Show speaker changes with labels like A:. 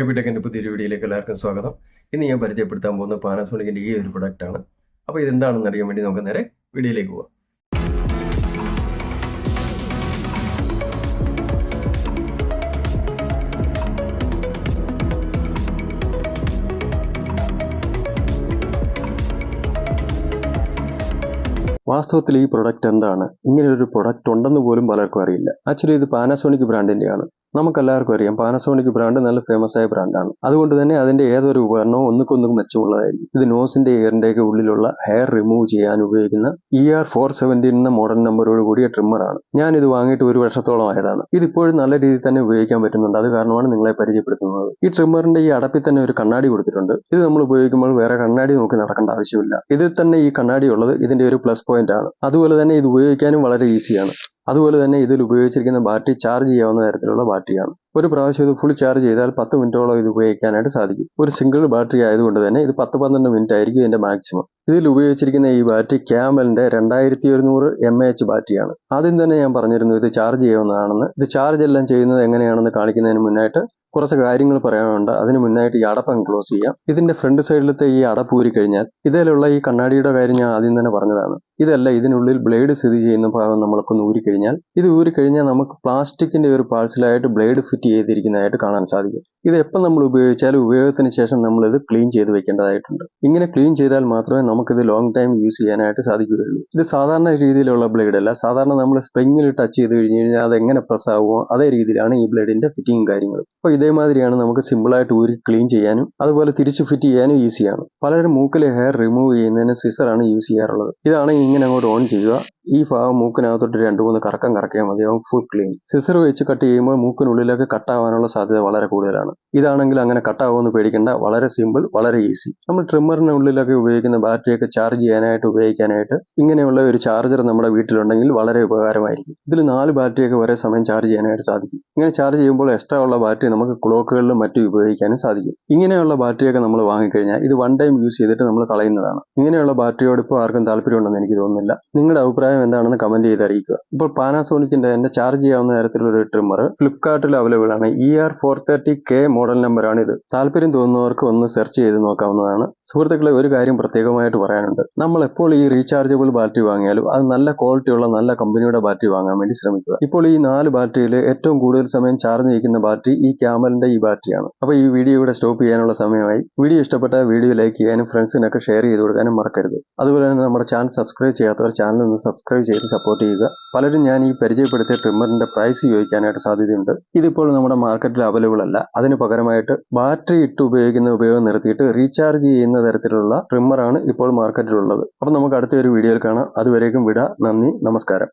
A: എബിടെക്കിൻ്റെ പുതിയൊരു വീഡിയോയിലേക്ക് എല്ലാവർക്കും സ്വാഗതം ഇന്ന് ഞാൻ പരിചയപ്പെടുത്താൻ പോകുന്ന പാനസോണിക്കിൻ്റെ ഈ ഒരു പ്രൊഡക്റ്റാണ് അപ്പോൾ ഇതെന്താണെന്ന് അറിയാൻ വേണ്ടി നമുക്ക് നേരെ വീഡിയോയിലേക്ക് പോകാം വാസ്തവത്തിൽ ഈ പ്രൊഡക്റ്റ് എന്താണ് ഇങ്ങനെ ഒരു പ്രൊഡക്റ്റ് ഉണ്ടെന്ന് പോലും പലർക്കും അറിയില്ല ആക്ച്വലി ഇത് പാനസോണിക് ബ്രാൻഡിൻ്റെയാണ് നമുക്കെല്ലാവർക്കും അറിയാം പാനസോണിക് ബ്രാൻഡ് നല്ല ഫേമസ് ആയ ബ്രാൻഡാണ് അതുകൊണ്ട് തന്നെ അതിന്റെ ഏതൊരു ഉപകരണവും ഒന്നുക്കൊന്നും മെച്ചമുള്ളതായിരിക്കും ഇത് നോസിന്റെ ഇയറിന്റെയൊക്കെ ഉള്ളിലുള്ള ഹെയർ റിമൂവ് ചെയ്യാൻ ഉപയോഗിക്കുന്ന ഇ ആർ ഫോർ സെവൻറ്റീൻ എന്ന മോഡൽ നമ്പറോട് കൂടിയ ട്രിമ്മറാണ് ഞാൻ ഇത് വാങ്ങിയിട്ട് ഒരു വർഷത്തോളം ആയതാണ് ഇതിപ്പോഴും നല്ല രീതിയിൽ തന്നെ ഉപയോഗിക്കാൻ പറ്റുന്നുണ്ട് അത് കാരണമാണ് നിങ്ങളെ പരിചയപ്പെടുത്തുന്നത് ഈ ട്രിമ്മറിന്റെ ഈ അടപ്പിൽ തന്നെ ഒരു കണ്ണാടി കൊടുത്തിട്ടുണ്ട് ഇത് നമ്മൾ ഉപയോഗിക്കുമ്പോൾ വേറെ കണ്ണാടി നോക്കി നടക്കേണ്ട ആവശ്യമില്ല ഇതിൽ തന്നെ ഈ കണ്ണാടി ഉള്ളത് ഇതിന്റെ ഒരു പ്ലസ് പോയിന്റ് ആണ് അതുപോലെ തന്നെ ഇത് ഉപയോഗിക്കാനും വളരെ ഈസിയാണ് അതുപോലെ തന്നെ ഇതിൽ ഉപയോഗിച്ചിരിക്കുന്ന ബാറ്ററി ചാർജ് ചെയ്യാവുന്ന തരത്തിലുള്ള ബാറ്ററിയാണ് ഒരു പ്രാവശ്യം ഇത് ഫുൾ ചാർജ് ചെയ്താൽ പത്ത് മിനിറ്റോളം ഇത് ഉപയോഗിക്കാനായിട്ട് സാധിക്കും ഒരു സിംഗിൾ ബാറ്ററി ആയതുകൊണ്ട് തന്നെ ഇത് പത്ത് പന്ത്രണ്ട് മിനിറ്റ് ആയിരിക്കും ഇതിന്റെ മാക്സിമം ഇതിൽ ഉപയോഗിച്ചിരിക്കുന്ന ഈ ബാറ്ററി ക്യാമലിന്റെ രണ്ടായിരത്തി ഒരുന്നൂറ് എം എച്ച് ബാറ്ററിയാണ് ആദ്യം തന്നെ ഞാൻ പറഞ്ഞിരുന്നു ഇത് ചാർജ് ചെയ്യാവുന്നതാണെന്ന് ഇത് ചാർജ് എല്ലാം ചെയ്യുന്നത് എങ്ങനെയാണെന്ന് കാണിക്കുന്നതിന് മുന്നായിട്ട് കുറച്ച് കാര്യങ്ങൾ പറയാനുണ്ട് അതിന് മുന്നായിട്ട് ഈ അടപ്പ് ക്ലോസ് ചെയ്യാം ഇതിന്റെ ഫ്രണ്ട് സൈഡിലത്തെ ഈ അടപ്പ് ഊരി കഴിഞ്ഞാൽ ഇതിലുള്ള ഈ കണ്ണാടിയുടെ കാര്യം ഞാൻ ആദ്യം തന്നെ പറഞ്ഞതാണ് ഇതല്ല ഇതിനുള്ളിൽ ബ്ലേഡ് സ്ഥിതി ചെയ്യുന്ന ഭാഗം നമ്മളൊക്കെ ഊരി കഴിഞ്ഞാൽ ഇത് ഊരി കഴിഞ്ഞാൽ നമുക്ക് പ്ലാസ്റ്റിക്കിന്റെ ഒരു പാഴ്സലായിട്ട് ബ്ലേഡ് ഫിറ്റ് ചെയ്തിരിക്കുന്നതായിട്ട് കാണാൻ സാധിക്കും ഇത് എപ്പം നമ്മൾ ഉപയോഗിച്ചാലും ഉപയോഗത്തിന് ശേഷം നമ്മൾ ഇത് ക്ലീൻ ചെയ്ത് വെക്കേണ്ടതായിട്ടുണ്ട് ഇങ്ങനെ ക്ലീൻ ചെയ്താൽ മാത്രമേ നമുക്കിത് ലോങ് ടൈം യൂസ് ചെയ്യാനായിട്ട് സാധിക്കുകയുള്ളൂ ഇത് സാധാരണ രീതിയിലുള്ള ബ്ലേഡ് അല്ല സാധാരണ നമ്മൾ സ്പ്രിങ്ങിൽ ടച്ച് ചെയ്ത് കഴിഞ്ഞ് കഴിഞ്ഞാൽ അത് എങ്ങനെ പ്രസ് ആവുമോ അതേ രീതിയിലാണ് ഈ ബ്ലേഡിന്റെ ഫിറ്റിംഗും കാര്യങ്ങളും അപ്പോൾ ഇത് ഇതേമാതിരിയാണ് നമുക്ക് സിമ്പിളായിട്ട് ഊരി ക്ലീൻ ചെയ്യാനും അതുപോലെ തിരിച്ച് ഫിറ്റ് ചെയ്യാനും ഈസിയാണ് പലരും മൂക്കിലെ ഹെയർ റിമൂവ് ചെയ്യുന്നതിന് സിസറാണ് യൂസ് ചെയ്യാറുള്ളത് ഇതാണ് ഇങ്ങനെ അങ്ങോട്ട് ഓൺ ചെയ്യുക ഈ ഭാഗം മൂക്കിനകത്തോട്ട് രണ്ട് മൂന്ന് കറക്കം കറക്കിയാൽ മതിയാവും ഫുൾ ക്ലീൻ സിസർ വെച്ച് കട്ട് ചെയ്യുമ്പോൾ മൂക്കിനുള്ളിലേക്ക് കട്ടാവാനുള്ള സാധ്യത വളരെ കൂടുതലാണ് ഇതാണെങ്കിൽ അങ്ങനെ കട്ടാവുമെന്ന് പേടിക്കേണ്ട വളരെ സിമ്പിൾ വളരെ ഈസി നമ്മൾ ട്രിമ്മറിനുള്ളിലൊക്കെ ഉള്ളിലൊക്കെ ഉപയോഗിക്കുന്ന ബാറ്ററിയൊക്കെ ചാർജ് ചെയ്യാനായിട്ട് ഉപയോഗിക്കാനായിട്ട് ഇങ്ങനെയുള്ള ഒരു ചാർജർ നമ്മുടെ വീട്ടിലുണ്ടെങ്കിൽ വളരെ ഉപകാരമായിരിക്കും ഇതിൽ നാല് ബാറ്ററിയൊക്കെ ഒരേ സമയം ചാർജ് ചെയ്യാനായിട്ട് സാധിക്കും ഇങ്ങനെ ചാർജ് ചെയ്യുമ്പോൾ എക്സ്ട്രാ ഉള്ള ബാറ്ററി നമുക്ക് ക്ലോക്കുകളിലും മറ്റും ഉപയോഗിക്കാനും സാധിക്കും ഇങ്ങനെയുള്ള ബാറ്ററിയൊക്കെ നമ്മൾ വാങ്ങിക്കഴിഞ്ഞാൽ ഇത് വൺ ടൈം യൂസ് ചെയ്തിട്ട് നമ്മൾ കളയുന്നതാണ് ഇങ്ങനെയുള്ള ബാറ്ററിയോട് ഇപ്പോൾ ആർക്കും താല്പര്യമുണ്ടെന്ന് എനിക്ക് തോന്നുന്നില്ല നിങ്ങളുടെ അഭിപ്രായം അഭിപ്രായം എന്താണെന്ന് കമന്റ് ചെയ്ത് അറിയിക്കുക ഇപ്പോൾ പാനാസോണിക്കിന്റെ തന്നെ ചാർജ് ചെയ്യാവുന്ന തരത്തിലുള്ള ഒരു ട്രിമ്മർ ഫ്ലിപ്കാർട്ടിൽ അവൈലബിൾ ആണ് E R four thirty K model number ആണ് ഇത് താല്പര്യം തോന്നുന്നവർക്ക് ഒന്ന് സെർച്ച് ചെയ്ത് നോക്കാവുന്നതാണ് സുഹൃത്തുക്കളെ ഒരു കാര്യം പ്രത്യേകമായിട്ട് പറയാനുണ്ട് നമ്മൾ എപ്പോൾ ഈ റീചാർജബിൾ ബാറ്ററി വാങ്ങിയാലും അത് നല്ല ക്വാളിറ്റിയുള്ള നല്ല കമ്പനിയുടെ ബാറ്ററി വാങ്ങാൻ വേണ്ടി ശ്രമിക്കുക ഇപ്പോൾ ഈ നാല് ബാറ്ററിയിൽ ഏറ്റവും കൂടുതൽ സമയം ചാർജ് നിൽക്കുന്ന ബാറ്ററി ഈ ക്യാമലിന്റെ ഈ ബാറ്ററിയാണ് അപ്പൊ ഈ വീഡിയോ ഇവിടെ സ്റ്റോപ്പ് ചെയ്യാനുള്ള സമയമായി വീഡിയോ ഇഷ്ടപ്പെട്ട വീഡിയോ ലൈക്ക് ചെയ്യാനും ഫ്രണ്ട്സിനൊക്കെ ഷെയർ ചെയ്ത് കൊടുക്കാനും മറക്കരുത് അതുപോലെ തന്നെ നമ്മുടെ ചാനൽ സബ്സ്ക്രൈബ് ചെയ്യാത്തവർ ചാനൽ ഒന്ന് സബ്സ്ക്രൈബ് സബ്സ്ക്രൈബ് ചെയ്ത് സപ്പോർട്ട് ചെയ്യുക പലരും ഞാൻ ഈ പരിചയപ്പെടുത്തിയ ട്രിമ്മറിന്റെ പ്രൈസ് ചോദിക്കാനായിട്ട് സാധ്യതയുണ്ട് ഇതിപ്പോൾ നമ്മുടെ മാർക്കറ്റിൽ അവൈലബിൾ അല്ല അതിന് പകരമായിട്ട് ബാറ്ററി ഇട്ട് ഉപയോഗിക്കുന്ന ഉപയോഗം നിർത്തിയിട്ട് റീചാർജ് ചെയ്യുന്ന തരത്തിലുള്ള ട്രിമ്മറാണ് ഇപ്പോൾ മാർക്കറ്റിലുള്ളത് അപ്പം നമുക്ക് അടുത്ത ഒരു വീഡിയോയിൽ കാണാം അതുവരേക്കും വിടാം നന്ദി നമസ്കാരം